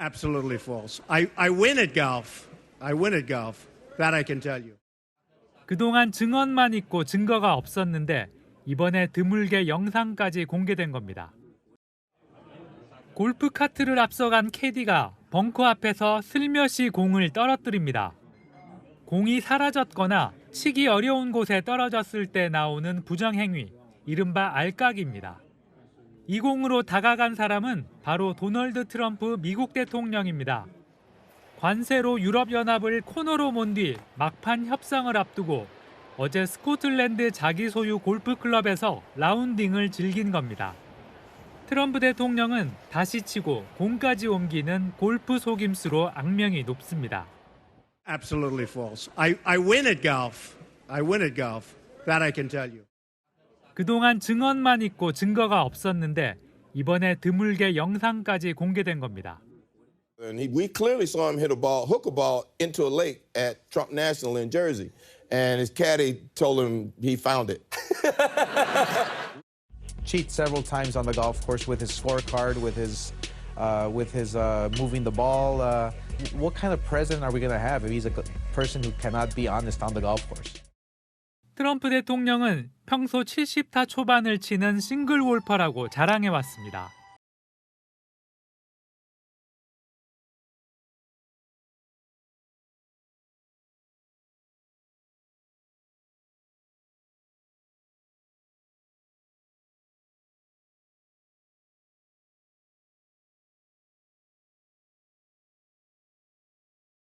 Absolutely false. I, I win at golf. I win at golf. That I can tell you. 그동안 증언만 있고 증거가 없었는데 이번에 드물게 영상까지 공개된 겁니다. 골프 카트를 앞서간 캐디가 벙커 앞에서 슬며시 공을 떨어뜨립니다. 공이 사라졌거나 치기 어려운 곳에 떨어졌을 때 나오는 부정행위, 이른바 알까기입니다. 이 공으로 다가간 사람은 바로 도널드 트럼프 미국 대통령입니다. 관세로 유럽연합을 코너로 몬 뒤 막판 협상을 앞두고 어제 스코틀랜드 자기 소유 골프 클럽에서 라운딩을 즐긴 겁니다. 트럼프 대통령은 다시 치고 공까지 옮기는 골프 속임수로 악명이 높습니다. Absolutely false. I, I win at golf. I win at golf. That I can tell you. 그동안 증언만 있고 증거가 없었는데 이번에 드물게 영상까지 공개된 겁니다. And he, we clearly saw him hit a ball, hook a ball into a lake at Trump National in Jersey. And his caddy told him he found it. cheat several times on the golf course with his scorecard, with his, uh, with his uh, moving the ball. Uh, what kind of president are we going to have if he's a person who cannot be honest on the golf course? 트럼프 대통령은 평소 70타 초반을 치는 싱글 골퍼라고 자랑해 왔습니다.